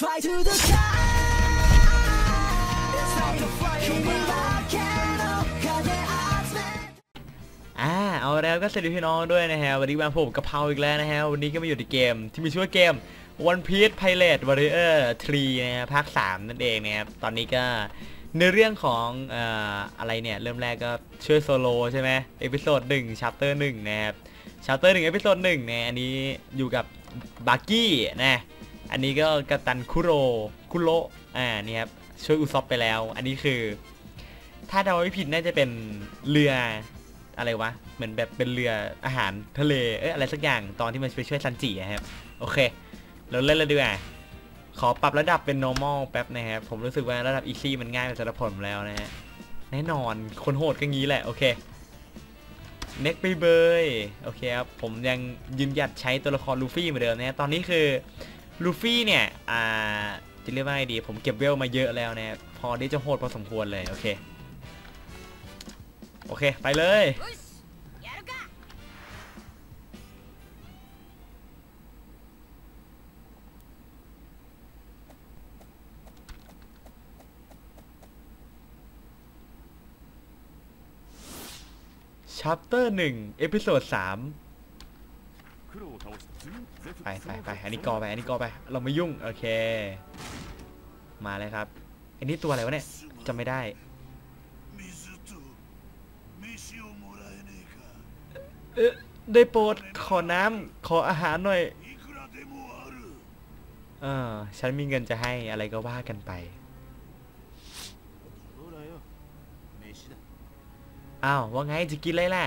fly to the sky อ่าเอาแล้วก็สวัสดีพี่น้องด้วยนะฮะวันนี้มาพบกะเพราอีกแล้วนะฮะวันนี้ก็มาอยู่ในเกมที่มีชื่อว่าเกม One Piece Pirate Warrior 3นะฮะภาค 3 นั่นเองนะครับตอนนี้ก็ในเรื่องของออะไรเนี่ย เริ่มแรกก็ช่วยโซโลใช่ไหมเอพิโซดหนึ่งชัปเตอร์หนึ่งนะครับชัปเตอร์หนึ่งเอพิโซดหนึ่งเนี่ยอันนี้อยู่กับบาร์กี้นะ อันนี้ก็กัปตันคุโรคุโรอ่านี่ครับช่วยอุซอปไปแล้ว อันนี้คือ ถ้าเดาไม่ผิดน่าจะเป็นเรืออะไรวะ เหมือนแบบเป็นเรืออาหารทะเล เอ้ยอะไรสักอย่างตอนที่มันไปช่วยซันจิอะครับ โอเค เราเล่นเลยดีกว่าขอปรับระดับเป็น normal แป๊บนะครับ ผมรู้สึกว่าระดับ easy มันง่ายไปสำหรับผมแล้วนะฮะ แน่นอน คนโหดก็งี้แหละ โอเคเน็กไปเบยโอเคครับ ผมยังยืนหยัดใช้ตัวละครลูฟี่เหมือนเดิมนะฮะ ตอนนี้คือ ลูฟี่เนี่ย อ่า จะเรียกว่าไงดี ผมเก็บเวลมาเยอะแล้วนะพอได้จะโหดพอสมควรเลย โอเค โอเค ไปเลย ชัปเตอร์หนึ่งเอพิโซดสาม ไปไปไปอันนี้กอไปอันนี้กอไป เราไม่ยุ่ง โอเค มาเลยครับ อันนี้ตัวอะไรวะเนี่ยจำไม่ได้เออได้โปรดขอน้ำขออาหารหน่อย เออ ฉันมีเงินจะให้อะไรก็ว่ากันไป อ้าว ว่าไงจะกินเลยแหละ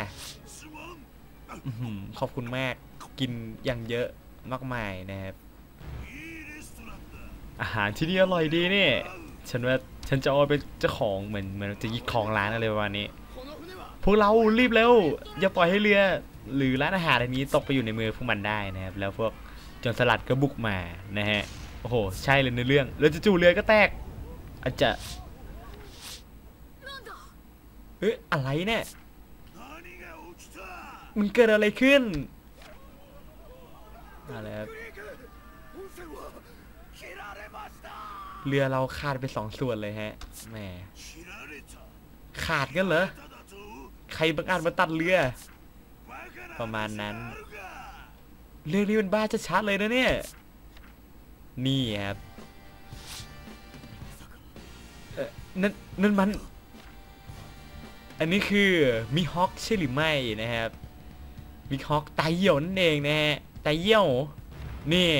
ขอบคุณมาก กินอย่างเยอะมากมายนะครับอาหารที่นี่อร่อยดีนี่ฉันว่าฉันจะเอาไปเจ้าของเหมือนเหมือนจะยึดของร้านอะไรประมาณนี้พวกเรารีบเร็วอย่าปล่อยให้เรือหรือร้านอาหารอะไรนี้ตกไปอยู่ในมือพวกมันได้นะครับแล้วพวกจนสลัดก็บุกมานะฮะโอ้โหใช่เลยในเรื่องแล้วจู่เรือก็แตกอาจจะเอ้ะอะไรเนี่ยมันเกิดอะไรขึ้น มาแล้เรือเราขาดไปสองส่วนเลยฮะ แหม ขาดกันเหรอ ใครบังอาจมาตัดเรือ ประมาณนั้น เรื่องนี้มันบ้าจะชัดเลยนะเนี่ย นี่ครับเออนั่นนั่นมัน อันนี้คือมิฮอคใช่หรือไม่นะครับมิฮอคไตยเหี่ยวนั่นเองนะฮะ ตาเหี่ยวนี่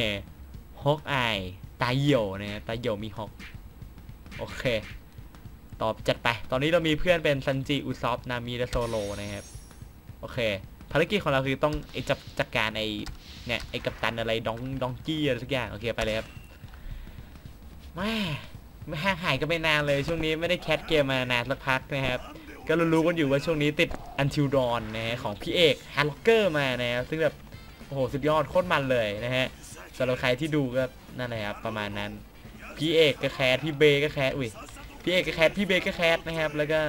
ฮอกอายตาเหี่ยวนะตาเหี่ยวมิฮอกโอเค ตอบจัดไป ตอนนี้เรามีเพื่อนเป็นซันจิอุซอฟนามิและโซโลนะครับโอเค ภารกิจของเราคือต้องไอจับจัดการไอเนี่ยไอกัปตันอะไรดองดองกี้อะไรสักอย่างโอเคไปเลยครับแม่ไม่ห่างหายกันไปนานเลยช่วงนี้ไม่ได้แคสเกมมานานสักพักนะครับ ก็รู้ๆกันอยู่ว่าช่วงนี้ติดอันทิวดอนนะของพี่เอกฮาร์ล็อกเกอร์มานะครับซึ่งแบบ อ้โหสุดยอดโคตรมันเลยนะฮะสำหรับใครที่ดูก็นั่นแหละครับประมาณนั้นพี่เอกก็แคสพี่เบก็แคสอุ้ยพี่เอกก็แคสพี่เบก็แคสนะครับ แล้วก็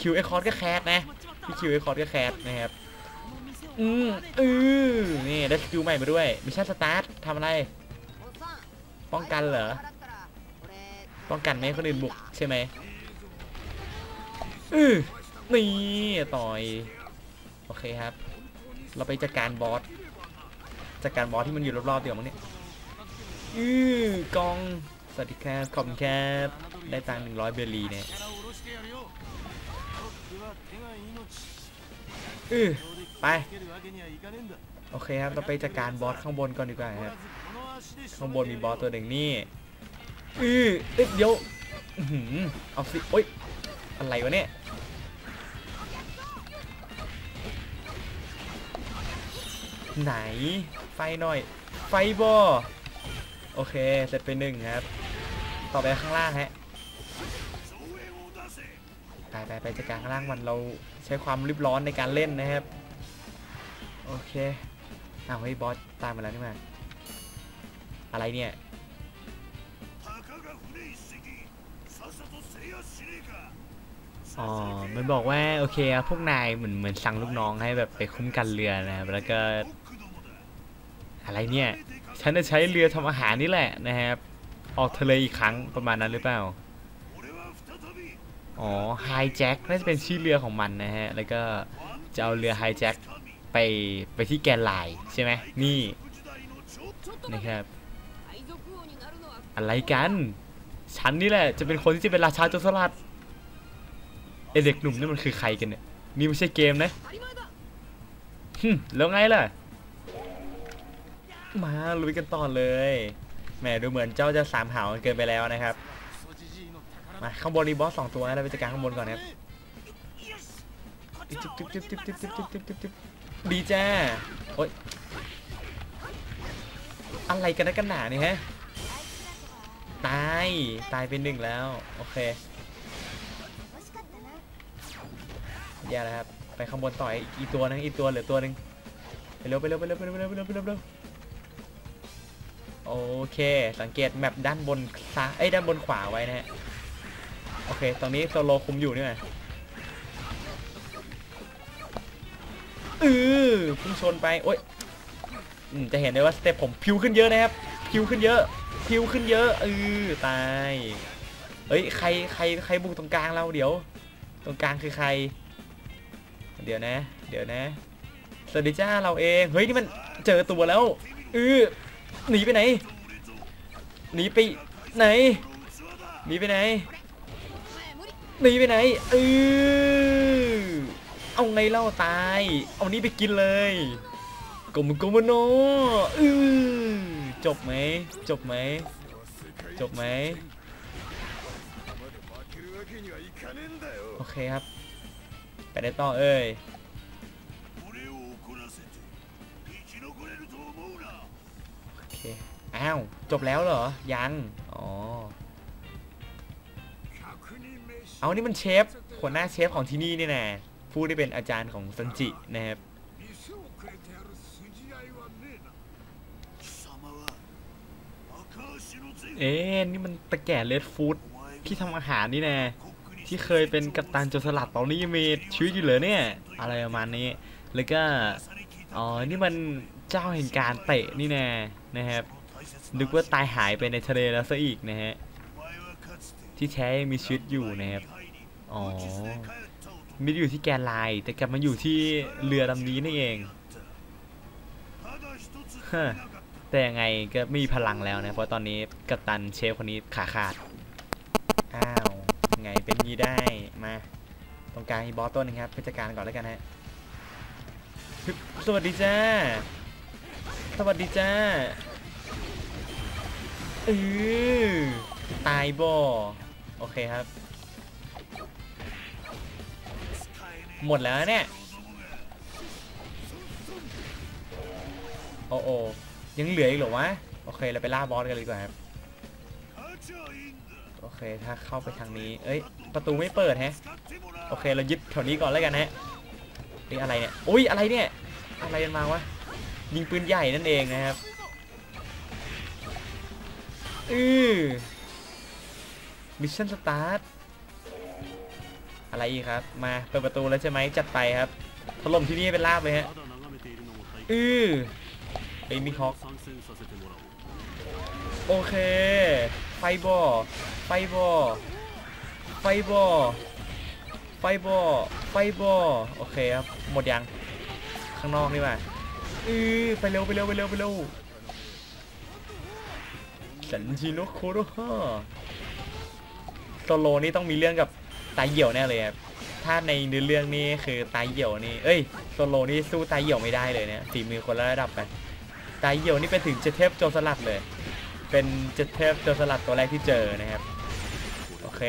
คิวไอคอร์ก็แคสนะพี่คิวไอคอร์ก็แคสนะครับอืมอือนี่ได้สกิลใหม่มาด้วยมิชชั่นสตาร์ททำอะไร ป้องกันเหรอป้องกันไม่ห้คนอื่นบุกใช่ไหมอือนี่ต่อย โอเคครับ เราไปจัดการบอส จากการบอสที่มันอยู่รอบๆเดียวมั้งเนี่ยอือกองสวัสดีครับขอบคุณคบได้ตังค์หนึ่งร้อยเบลลีเนี่ยอือไป โอเคครับ เราไปจัดการบอสข้างบนก่อนดีกว่าครับ ข้างบนมีบอสตัวหนึ่งนี่อือเดี๋ยวเอาสิโอ๊ยอะไรวะเนี่ย ไหน ไฟหน่อย ไฟบอโอเค เสร็จไปหนึ่งครับ ต่อไปข้างล่างฮะ ไปไปไปจัการข้างล่างมันเราใช้ความรีบร้อนในการเล่นนะครับ โอเค อ้าวเฮ้ยบอสตามมาแล้วนี่มาอะไรเนี่ย อ๋อ มันบอกว่าโอเคครับพวกนายเหมือนเหมือนสั่งลูกน้องให้แบบไปคุ้มกันเรือนะแล้วก็ อะไรเนี่ย ฉันจะใช้เรือทำอาหารนี่แหละนะครับ ออกทะเลอีกครั้งประมาณนั้นหรือเปล่า อ๋อไฮแจ็คน่าจะเป็นชื่อเรือของมันนะฮะ แล้วก็จะเอาเรือไฮแจ็คไปไปที่แกนไลน์ใช่ไหมนี่นะครับ อะไรกัน ฉันนี่แหละจะเป็นคนที่จะเป็นราชาโจรสลัด ไอเด็กหนุ่มนี่มันคือใครกันเนี่ยนี่ไม่ใช่เกมนะฮึแล้วไงล่ะ มาลุยกันต่อเลยแหมดูเหมือนเจ้าจะสามหาวเกินไปแล้วนะครับมาข้างบนมีบอสสองตัวแล้วไปจัดการข้างบนก่อนครับดีจ้าโอ๊ยอะไรกันนะกันหนาเนี่ยฮะตาย ตายเป็นหนึ่งแล้ว โอเค แย่แล้วครับ ไปข้างบนต่อยอีตัวนึงอีตัวเหลือตัวนึงไปเร็วไปเร็วไปเร็วไปเร็วไปเร็วไปเร็วโอเค สังเกตแมปด้านบนซ้ายด้านบนขวาไว้นะฮะ โอเค ตอนนี้โซโลคุมอยู่นี่ไงอือพุ่งชนไป โอ้ยอือจะเห็นได้ว่าสเต็ปผมพิวขึ้นเยอะนะครับ พิวขึ้นเยอะ พิวขึ้นเยอะอือตาย เอ้ย ใคร ใคร ใครบุกตรงกลางเราเดี๋ยว ตรงกลางคือใคร ดี๋ยวนะ เดี๋ยวนะสวัสดีจ้าเราเอง เฮ้ยนี่มันเจอตัวแล้วเออหนีไปไหน หนีไปไหน หนีไปไหน หนีไปไหนเออเอาไงเล่าตาย เอานี้ไปกินเลยกลมกลมโนเออจบไหม จบไหม จบไหม โอเคครับ ไปได้ต้องเอ้ยโอเคอ้าว จบแล้วเหรอ ยัง อ๋อ เอานี่มันเชฟหัวหน้าเชฟของที่นี่นี่นะผู้ได้เป็นอาจารย์ของซันจินะครับเอ๊นี่มันตะแก่เลดฟู้ดที่ทำอาหารนี่แน่ ที่เคยเป็นกัปตันโจรสลัดตอนนี้ยังมีชีวิตอยู่เหรอเนี่ย อะไรประมาณนี้ แล้วก็ อ๋อ นี่มันเจ้าแห่งการเตะนี่แนะนะครับ นึกว่าตายหายไปในทะเลแล้วซะอีกนะฮะ ที่แท้ยังมีชีวิตอยู่นะครับ อ๋อไม่ได้อยู่ที่แกนไลน์แต่กลับมาอยู่ที่เรือลำนี้นี่เองแต่ยังไงก็ไม่มีพลังแล้วนะ เพราะตอนนี้กัปตันเชฟคนนี้ขาขาด อ้าว ไงเป็นงี้ได้มาตรงกลางมีบอสตัวนึงครับเพชรการก่อนแล้วกันฮะสวัสดีจ้า สวัสดีจ้าเออตายบ่โอเคครับ หมดแล้วเนี่ยโอ้โอยังเหลืออีกเหรอวะ โอเค เราไปล่าบอสกันเลยดีกว่าครับ โอเคถ้าเข้าไปทางนี้ เอ้ย ประตูไม่เปิดแฮะ โอเค เรายึดแถวนี้ก่อนแล้วกันฮะ นี่อะไรเนี่ย อุ้ย อะไรเนี่ย อะไรมาวะ ยิงปืนใหญ่นั่นเองนะครับ อือมิชชั่นสตาร์ท อะไรอีกครับ มาเปิดประตูแล้วใช่ไหมจัดไปครับ ถล่มที่นี่เป็นลาบเลยฮะ อือไอมิฮอกโอเค ไฟบอล ไฟบอไฟบอไฟบอไฟบอโอเคครับ หมดยัง ข้างนอกนี่มาอือไปเร็วไปเร็วไปเร็วไปเร็วสันจิโนโคโรฮะโซโลนี่ต้องมีเรื่องกับตายเหี่ยวแน่เลยครับ ถ้าในเนื้อเรื่องนี่คือตายเหี่ยวนี่ เอ้ยโซโลนี่สู้ตายเหี่ยวไม่ได้เลยเนี่ยฝีมือคนละระดับไปตายเหี่ยวนี่เป็นถึงเจเทพโจรสลัดเลย เป็นเจเทพโจรสลัดตัวแรกที่เจอนะครับ ค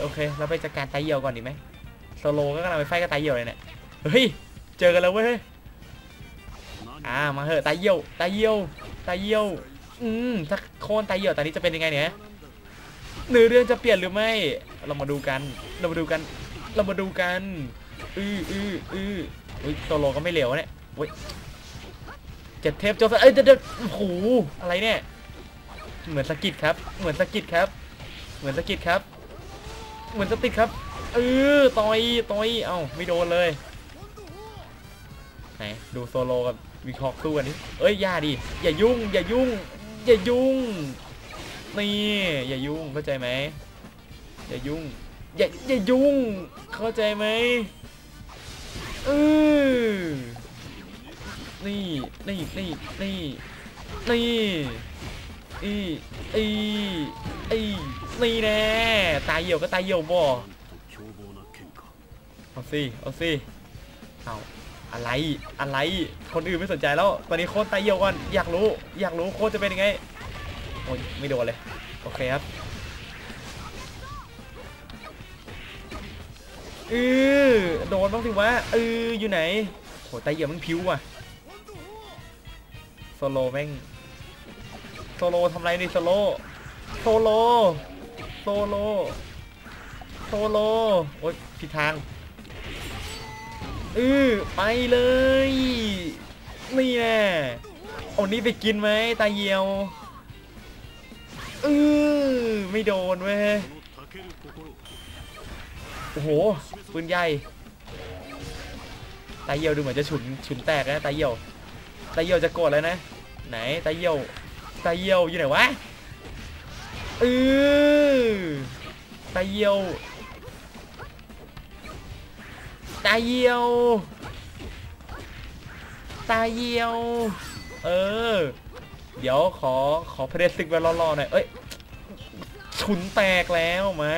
โอเค เราไปจัดการไตเหี่ยวก่อนดีไหมโซโลก็กำลังไปไฟกับไตเหี่ยวเลยเนี่ยเฮ้ยเจอกันแล้วเว้ยอ่ามาเหอะไตเหี่ยวไตเหี่ยวไตเหี่ยวอืมถ้าโค่นไตเหี่ยวตอนนี้จะเป็นยังไงเนี่ยเนื้อเรื่องจะเปลี่ยนหรือไม่ เรามาดูกัน เรามาดูกัน เรามาดูกันอืออืออืออุ้ยโซโลก็ไม่เหลวเนี่ยอุ้ยเจ็ดเทปโจเซเอ้ยเดี๋โอ้โหอะไรเนี่ย เหมือนสะกิดครับ เหมือนสะกิดครับ เหมือนสะกิดครับ เหมือนสติดครับเออต่อยต่อยเอ้าไม่โดนเลยไหนดูโซโลกับวิคอกสู้กันนี่เอ้ยอย่าดิอย่ายุ่ง อย่ายุ่ง อย่ายุ่งนี่อย่ายุ่งเข้าใจไหมอย่ายุ่งอย่าอย่ายุ่ง เข้าใจไหมเออนี่นี่นี่นี่นี่ อีอีอีนี่แน่ตายเหี่ยวก็ตายเหี่ยวบ่เอาสิเอาสิเอาอะไรอะไรคนอื่นไม่สนใจแล้วตอนนี้โคตรตายเหี่ยวก่อนอยากรู้ อยากรู้โคตรจะเป็นยังไงโอ้ยไม่โดนเลยโอเคครับเออโดนบ้างสิวะเอออยู่ไหนโหตายเหี่ยวมันพิ้วว่ะโซโลแม่ง โซโลทำไรนี่โซโลโซโลโซโลโซโลโอ๊ยผิดทางอือไปเลย นี่แน่เอานี่ไปกินไหมตาเยียวอือไม่โดนเว้ยโอ้โหปืนใหญ่ตาเยียวดูเหมือนจะฉุนฉุนแตกนะตาเยียวตาเยียวจะโกรธแล้วนะ ไหนตาเยียว ตาเยียวอยู่ไหนวะเออตาเยียวตาเยียวตาเยียว เออ เดี๋ยวขอขอเพรสซิกไว้รอๆหน่อย เอ้ยฉุนแตกแล้วมา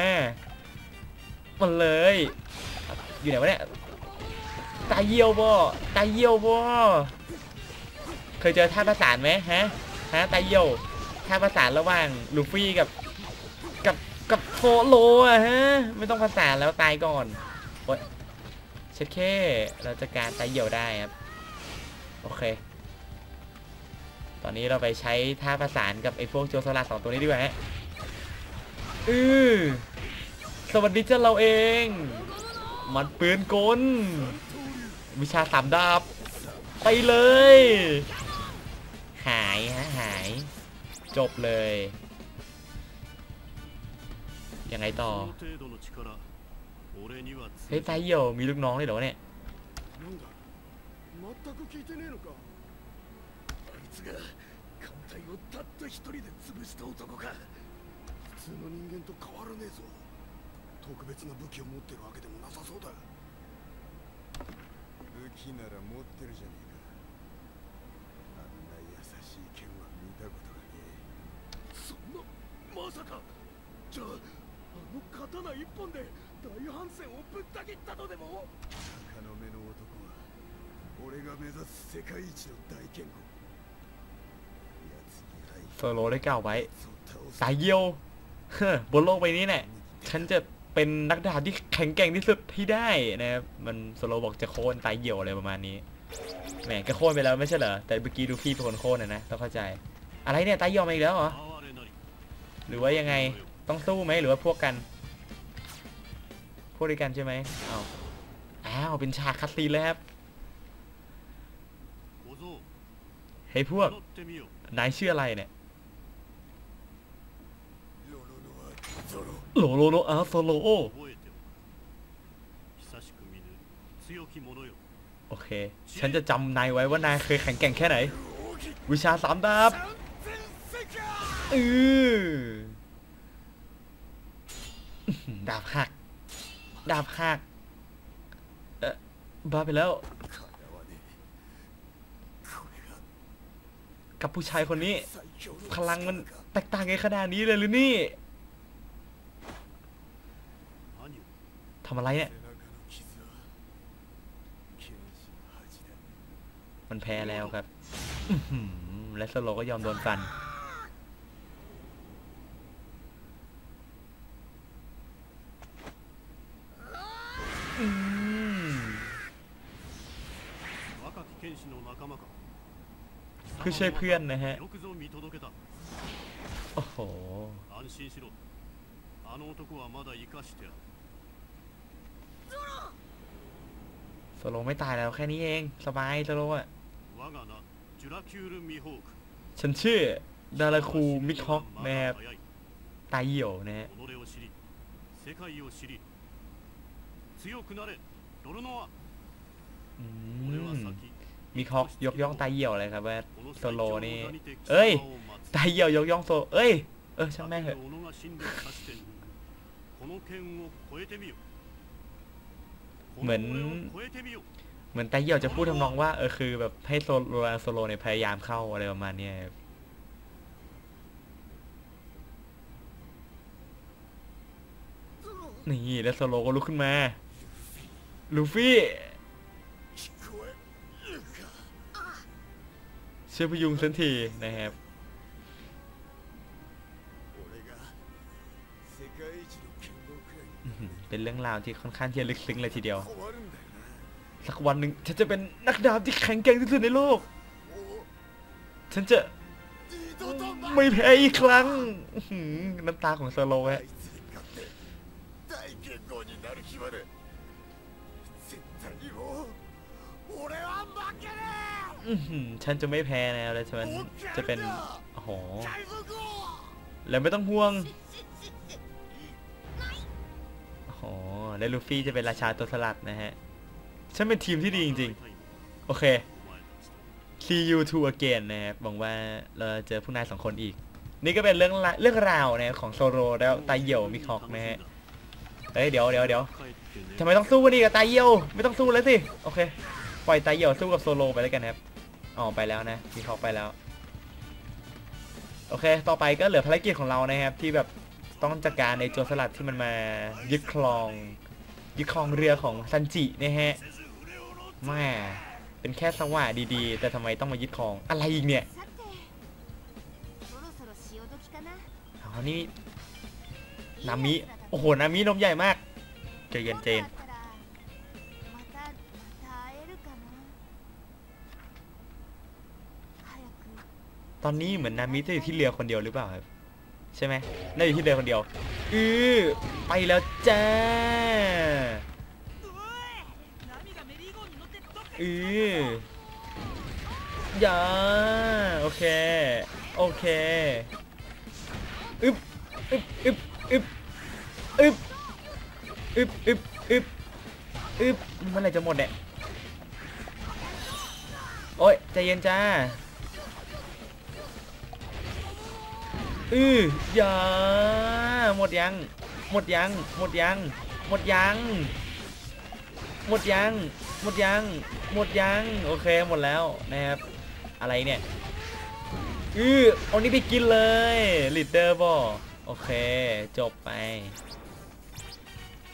มันเลย อยู่ไหนวะเนี่ย ตาเยียวบ่ตาเยียวบ่เคยเจอท่าประสานไหมฮะ ฮะตาเยี่ยวท่าประสานระหว่างลูฟี่กับ กับกับโซโลอะฮะ ไม่ต้องประสานแล้วตายก่อนโอ๊ยเช็ดแค่เราจะการตาเยี่ยวได้ครับ โอเค ตอนนี้เราไปใช้ท่าประสานกับไอ้พวกโจสลัดสองตัวนี้ดีกว่าฮะอือสวัสดีเจ้าเราเอง มันปืนกล วิชาสามดาบ ไปเลย หายฮะหาย จบเลย ยังไงต่อ この程度の力俺には เฮ้ย 通 ไฟเหี่ยวมีลูกน้องเลยเหรอวะเนี่ย なんだ全く聞いてねえのかあいつが艦隊をたった一人で潰した男か普通の人間と変わらねえぞ特別な武器を持ってるわけでもなさそうだ武器なら持ってるじゃね まさかじゃああの刀一本で大反戦をぶった切ったとでも鷹の目の男は俺が目指す世界一の大剣豪奴に会い โซโลได้กล่าวไว้ そう倒す สายเยี่ยว เฮ้อบนโลกใบนี้เนี่ย ฉันจะเป็นนักดาบที่แข็งแกร่งที่สุดที่ได้นะครับ มันโซโลบอกจะโค่นตายเหี่ยวอะไรประมาณนี้ แหมก็โค่นไปแล้วไม่ใช่เหรอ แต่เมื่อกี้ดูพี่เป็นคนโค่นนะนะ ต้องเข้าใจ อะไรเนี่ยตายเหี่ยวมาอีกแล้วเหรอ 哀れなり หรือว่ายังไงต้องสู้ไหมหรือว่าพวกกัน พวกด้วยกันใช่ไหมเอาอ้าวเป็นฉากคัสซีนแล้วครับเฮ้ยพวกนายชื่ออะไรเนี่ยโลโลโลอาโซโลโอโอเค ฉันจะจำนายไว้ว่านายเคยแข็งแกร่งแค่ไหน วิชาสามดาบ เอดาบหัก ดาบหัก เออบ้าไปแล้ว กับผู้ชายคนนี้ พลังมันแตกต่างกันขนาดนี้เลยหรือนี่ทำอะไรเนี่ย มันแพ้แล้วครับ และสโลก็ยอมโดนฟัน คือช่เพื่อนนะฮะ โอ้โหสโลไม่ตายแล้วแค่นี้เอง สบายสโลอะฉันชื่อดาราคูมิคอกแบบตายเหี่ยวนะฮะอืม มีคอกยกย่องตาเหี่ยวอะไรครับว่าโซโลนี่ เอ้ย ตาเหี่ยวยกย่องโซ เอ้ย เออช่างแม่งเถอะเหมือนเหมือนตาเหี่ยวจะพูดทำนองว่าเออคือแบบให้โซโลโซโลในพยายามเข้าอะไรประมาณนี้นี่แล้วโซโลก็ลุกขึ้นมา ลูฟี่ ช่วยพยุงสันทีนะครับเป็นเรื่องราวที่ค่อนข้างที่จะลึกซึ้งเลยทีเดียว สักวันหนึ่งฉันจะเป็นนักดาบที่แข็งแกร่งที่สุดในโลก ฉันจะไม่แพ้อีกครั้งน้ำตาของโซโลฮะ絶対にもう ฉันจะไม่แพ้แล้วแล้วฉันจะเป็นโอ้โหแล้วไม่ต้องห่วงโอ้โหและลูฟี่จะเป็นราชาตัวสลัดนะฮะ ฉันเป็นทีมที่ดีจริงๆ โอเค see you two again นะครับหวังว่าเราเจอพวกนายสองคนอีก นี่ก็เป็นเรื่องเรื่องราวนะของโซโลแล้วตาเหี่ยวมิคอกนะฮะเอ้ยเดี๋ยวเดี๋ยวเดี๋ยวทำไมต้องสู้กันดีกับตาเหี่ยวไม่ต้องสู้แล้วสิ โอเค ปล่อยตาเหี่ยวสู้กับโซโลไปแล้วกันครับ อ๋อไปแล้วนะมีท็อกไปแล้ว โอเค ต่อไปก็เหลือภารกิจของเรานะครับ ที่แบบต้องจัดการในโจรสลัดที่มันมายึดคลอง ยึดคลองเรือของซันจินะฮะแม่เป็นแค่สว่าดีๆ แต่ทำไมต้องมายึดคลองอะไรอีกเนี่ยเอานี้นามิโอ้โหนามินมใหญ่มากเจเย็นเจน ตอนนี้เหมือนนามิจะอยู่ที่เรือคนเดียวหรือเปล่าครับใช่ไหมน่าอยู่ที่เรือคนเดียวอือไปแล้วจ้าอืออย่าโอเค โอเคอึบอึบอึบอึบอึบอึบอึบอึบอึบเมื่อไรจะหมดเนี่ย โอ้ยใจเย็นจ้า อืออย่าหมดยัง หมดยัง หมดยัง หมดยัง หมดยัง หมดยัง หมดยัง โอเคหมดแล้วนะครับ อะไรเนี่ยอือเอานี้ไปกินเลยลีดเดอร์บอโอเค จบไป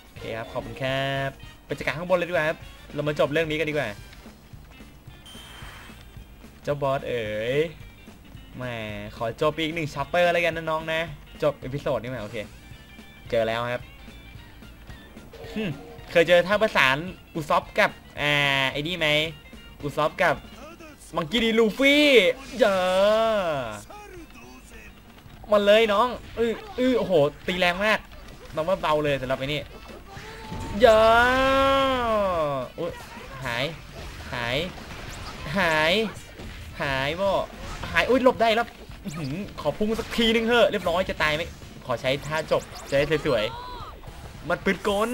โอเคครับ ขอบคุณครับไปจัดการข้างบนเลยดีกว่าครับ เรามาจบเรื่องนี้กันดีกว่า เจ้าบอสเอ๋ย แหมขอจบอีกหนึ่งชัปเปอร์แล้วกันนะน้องนะ จบเอพิโซดนี้ไหมโอเค เจอแล้วครับเคยเจอท่าประสานอุซอฟกับอ่าไอ้นี่ไหมอุซอฟกับมังกี้ดีลูฟี่เจอมาเลยน้องอืออือโอ้โห ตีแรงมากน้องว่าเบาเลยสำหรับไอ้นี่เยอะหาย หาย หาย หายบ่ หายอุ้ยหลบได้แล้วอขอพุ่งสักทีนึงเถอะเรียบร้อยจะตายไหมขอใช้ท่าจบจะได้สวยๆมันปืนกล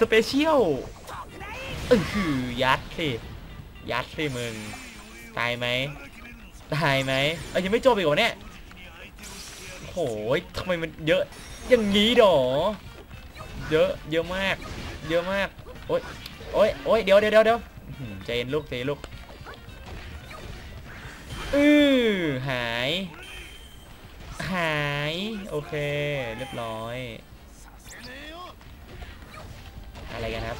สเปเชียลเออหือยัดสิยัดสิมึงตายไหมตายไหมเอ้ยยังไม่จบอีกเหรอเนี่ยโหยทำไมมันเยอะอย่างนี้ดอเยอะเยอะมาก เยอะมากโอ๊ยโอ๊ยโอ๊ยเดี๋ยวเดี๋ยวเดี๋ยวเดี๋ยวอื้อหือใจเย็นลูกใจเย็นลูก อือหาย หาย โอเค เรียบร้อย อะไรกันครับ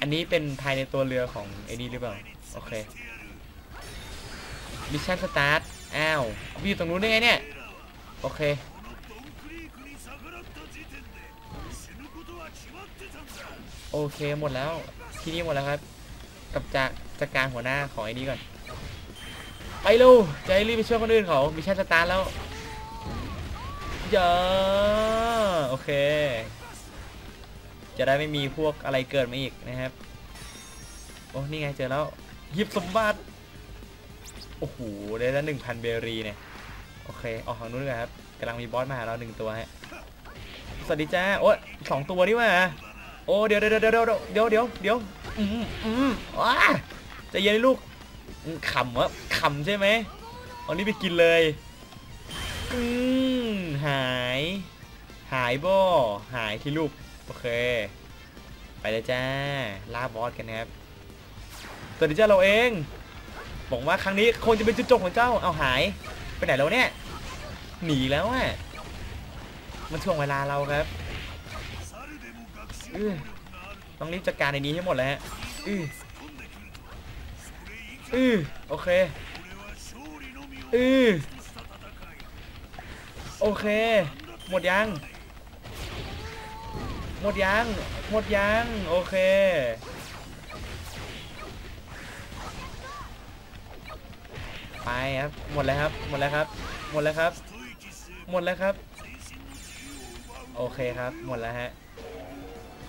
อันนี้เป็นภายในตัวเรือของไอ้นี่หรือเปล่า โอเค มิชชั่นสตาร์ท อ้าวมีอยู่ตรงนู้นได้ไงเนี่ย โอเคโอเคหมดแล้ว ที่นี่หมดแล้วครับ กับจากจัดการหัวหน้าของไอ้นี้ก่อน ไปเร็วจะให้รีบไปช่วยคนอื่นเขามิชชั่นสตาร์ทแล้วเยอะโอเค จะได้ไม่มีพวกอะไรเกิดมาอีกนะครับ โอ้ นี่ไงเจอแล้วหยิบสมบัติ โอ้โห ได้แล้วหนึ่งพันเบรีเนี่ย โอเค ออกทางนู้นเลยครับกำลังมีบอสมาหาเราหนึ่งตัวฮะ สวัสดีจ้า โอ้สองตัวนี่ว่า โอ้ เดี๋ยวเดี๋ยวเดี๋ยวเดี๋ยวเดี๋ยวเดี๋ยว ว้าจะเย็นลูกขำวะขำใช่ไหมเอานี้ไปกินเลยอืมหาย หายบ่หายที่ลูก โอเค ไปเลยจ้าล่าบอสกันครับสวัสดีจ้เราเองบอกว่าครั้งนี้คงจะเป็นจุดจบของเจ้าเอาหาย ไปไหนแล้วเนี่ยหนีแล้วอะมันช่วงเวลาเราครับ ต้องรีบจัดการในนี้ให้หมดแล้วฮะอืออือโอเคอือโอเค หมดยัง หมดยัง หมดยัง โอเค ไปครับ หมดแล้วครับ หมดแล้วครับ หมดแล้วครับ หมดแล้วครับ โอเคครับ หมดแล้วฮะ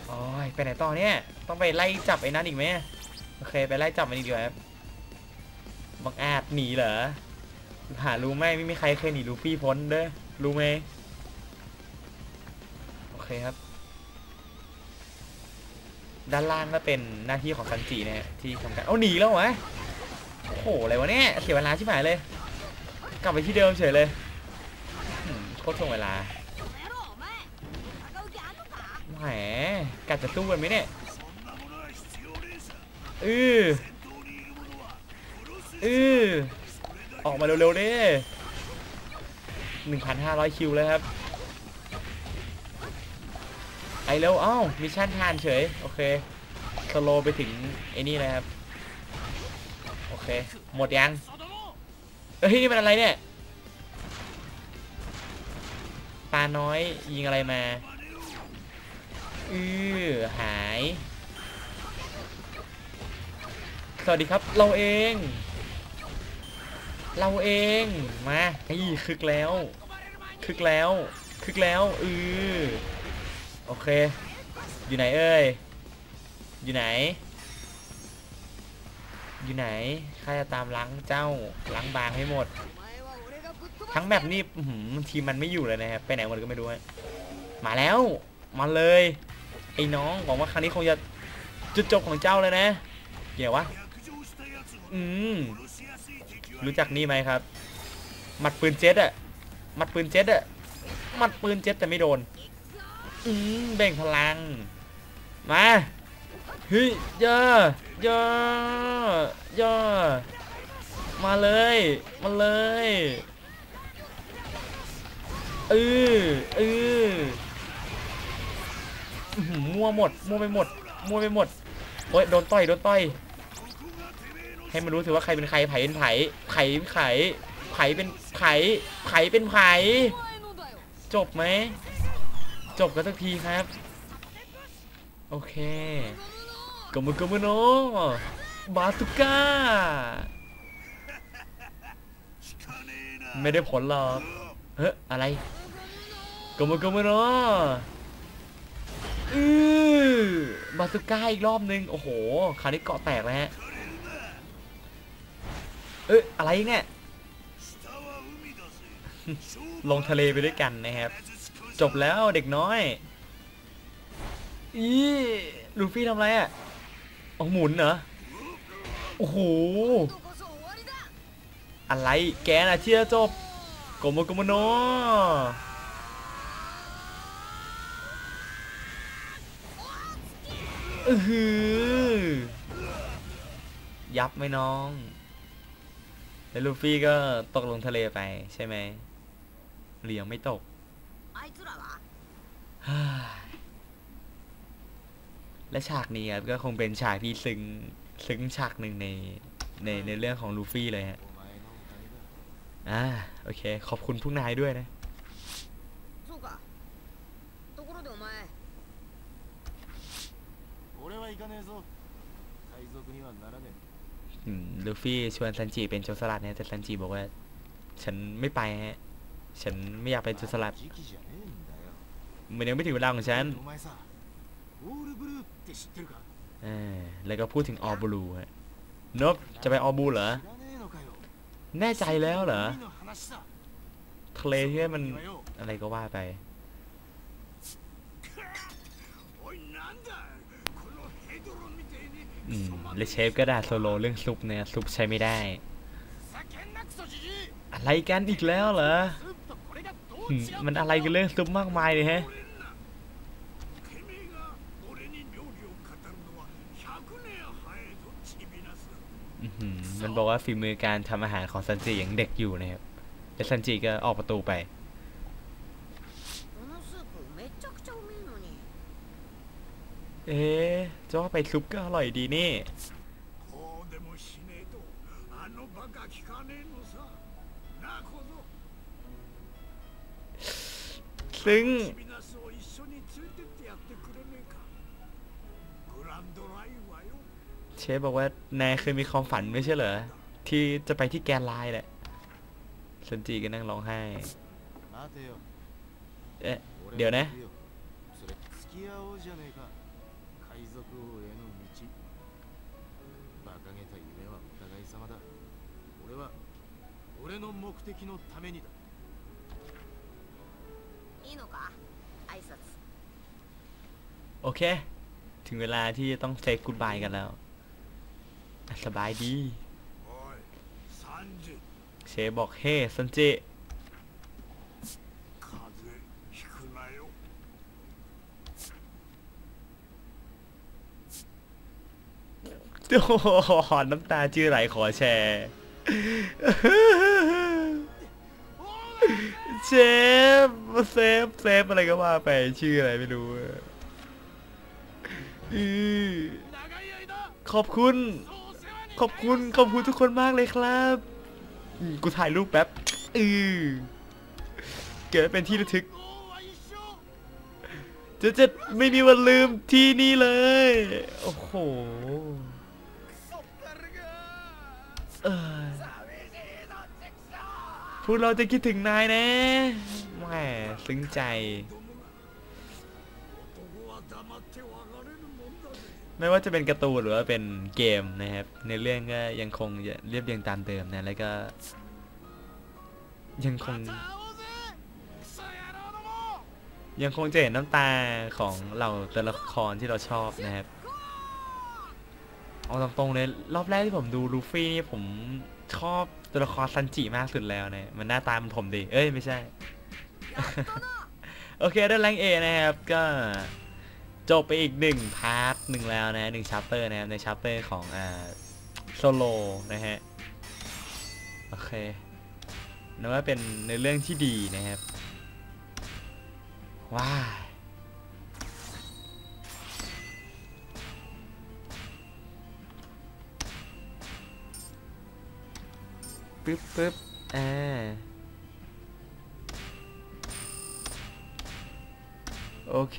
โอ้ยไปไหนต่อเนี่ย ต้องไปไล่จับไอ้นั่นอีกไหมโอเคไปไล่จับมันอีกดีกว่าครับบังอาจหนีเหรอ หารู้ไหมไม่มีใครเคยหนีลูฟี่พ้นเด้อ รู้ไหมโอเคครับ ด้านล่างก็เป็นหน้าที่ของซันจินะฮะที่ทำการเอาหนีแล้วเหรอโอ้โหอะไรวะเนี่ยเสียเวลาชิบหายเลย กลับไปที่เดิมเฉยเลยโคตรถ่วงเวลา แหมกัดจะตู้กันไหมเนี่ยอืออือออกมาเร็วๆดิหนึ่งพันห้าร้อยคิวเลยครับ ไอเร็วเอ้ามิชชั่นทานเฉย โอเค สโลไปถึงไอ้นี่นะครับ โอเค หมดยัง เฮ้ย นี่เป็นอะไรเนี่ย ปลาน้อยยิงอะไรมา อือหาย สวัสดีครับ เราเอง เราเอง มาอีคึกแล้ว คึกแล้ว คึกแล้ว อือโอเค อยู่ไหนเอ้ย อยู่ไหน อยู่ไหนใครจะตามล้างเจ้า ล้างบางให้หมด ทั้งแมปนี่ทีมมันไม่อยู่เลยนะครับ ไปไหนหมดก็ไม่รู้ มาแล้ว มาเลย ไอ้น้องหวังว่าครั้งนี้คงจะจุดจบของเจ้าเลยนะเกี่ยววะอืมรู้จักนี่ไหมครับ หมัดปืนเจ็ตอะหมัดปืนเจ็ตอะหมัดปืนเจ็ตแต่ไม่โดน อืมเบ่งพลัง มาเฮ้ยย่อย่อย่อมาเลย มาเลยเออเออ มั่วหมด มั่วไปหมด มั่วไปหมด โอ้ยโดนต่อย โดนต่อย ให้มันรู้ถือว่าใครเป็นใคร ไผเป็นไผไผ่ไผไผเป็นไผไผเป็นไผจบไหม จบกันสักทีครับ โอเคกมุกมุโนบาตุก้า ไม่ได้ผลหรอก เฮ้ออะไรกมุกมุโน อือมาสุก้าอีกรอบนึง โอ้โห คราวนี้เกาะแตกแล้วฮะ เอ้ยอะไรเนี่ย ลงทะเลไปด้วยกันนะครับ จบแล้วเด็กน้อย อีลูฟี่ทำไรอะเอาหมุนเหรอ โอ้โห อะไรแกนะเที่ยจบโกโมโกโมโน ยับไหมน้อง แล้วลูฟี่ก็ตกลงทะเลไปใช่ไหมเหลียงไม่ตก และฉากนี้ครับก็คงเป็นฉากที่ซึ้งซึ้งฉากหนึ่งในในในเรื่องของลูฟี่เลยฮะ อ่า โอเค ขอบคุณพวกนายด้วยนะ は行かねえぞ海賊にはならね อืมลูฟี่ชวนซันจิเป็นโจรสลัดเนี่ยแต่ซันจิบอกว่า ฉันไม่ไปฮะ ฉันไม่อยากเป็นโจรสลัด 時期じゃねえんだよ มันยังไม่ถึงเวลาของฉัน お前さオールブルーって知ってるか เออแล้วก็พูดถึงออบลูฮะนบจะไปออบูเหรอ 知らねえのかよ แน่ใจแล้วเหรอ 海の話さ ทะเลที่มัน 君はよ อะไรก็ว่าไป อืมเลเชฟก็ได้โซโลเรื่องซุปเนี่ยซุปใช้ไม่ได้ อะไรกันอีกแล้วเหรอ มันอะไรกันเรื่องซุปมากมายเลยฮะมันบอกว่าฝีมือการทำอาหารของซันจิยังเด็กอยู่นะครับ และซันจิก็ออกประตูไป เอ๊จะว่าไปซุปก็อร่อยดีนี่ซึ่งเชฟบอกว่านายเคยมีความฝันไม่ใช่เหรอ ที่จะไปที่แกนไลน์แหละซันจีก็นั่งร้องไห้ เอ๊ะ เดี๋ยวนะ 海賊王への道馬鹿げた夢はお互い様だ俺は俺の目的のためにだいいのか挨拶 โอเค ถึงเวลาที่จะต้องเซ y ก o ดบายกันแล้วอ่ะสบายดี おいサンジ เชฟบอกเฮ้ซันจิ หอนน้ำตาชื่อไหลขอแชร์เซฟเซฟเซฟอะไรก็ว่าไปชื่ออะไรไม่รู้ขอบคุณ ขอบคุณ ขอบคุณทุกคนมากเลยครับกูถ่ายรูปแป๊บออเกิดเป็นที่ระทึกจะจะไม่มีวันลืมที่นี่เลย โอ้โห เออพวกเราจะคิดถึงนายนะแหมซึ้งใจ ไม่ว่าจะเป็นการ์ตูนหรือว่าเป็นเกมนะครับ ในเรื่องก็ยังคงเรียบเรียงตามเดิมนะ แล้วก็ ยังคง ยังคงจะเห็นน้ำตาของเราตัวละครที่เราชอบนะครับ เอาตรงๆเลยรอบแรกที่ผมดูลูฟี่นี่ผมชอบตัวละครซันจิมากสุดแล้วเนะมันหน้าตามันผมดี เอ้ยไม่ใช่ โอเคได้แรงเอนะครับ ก็จบไปอีกหนึ่งพาร์ทหนึ่งแล้วนะหนึ่งชัปเตอร์นะครับในชัปเตอร์ของอ่าโซโลนะฮะ โอเคนับว่าเป็นในเรื่องที่ดีนะครับ ว้า ปึ๊บปึ๊บอ่าโอเค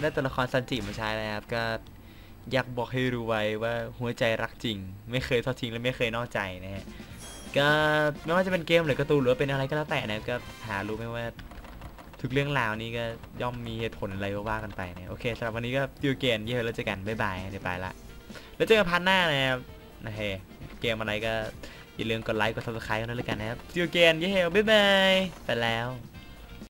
ได้ตัวละครซันจิมาใช้แล้วครับ ก็อยากบอกให้รู้ไว้ว่าหัวใจรักจริง ไม่เคยทอดทิ้งและไม่เคยนอกใจนะฮะ ก็ไม่ว่าจะเป็นเกมหรือการ์ตูนหรือเป็นอะไรก็แล้วแต่นะก็หารู้ไหมว่าทุกเรื่องราวนี้ก็ย่อมมีเหตุผลอะไรก็ว่ากันไปนะโอเคสำหรับวันนี้ก็ดิวเกนเย้แล้วเจอกันบ๊ายบายเดี๋ยวไปละ แล้วเจอกันพันหน้านะครับนะเฮเกมอะไรก็ อย่าลืมกดไลค์กด subscribe กันด้วยแล้วกันนะครับดิวเกนเย้บ๊ายบาย ไปแล้ว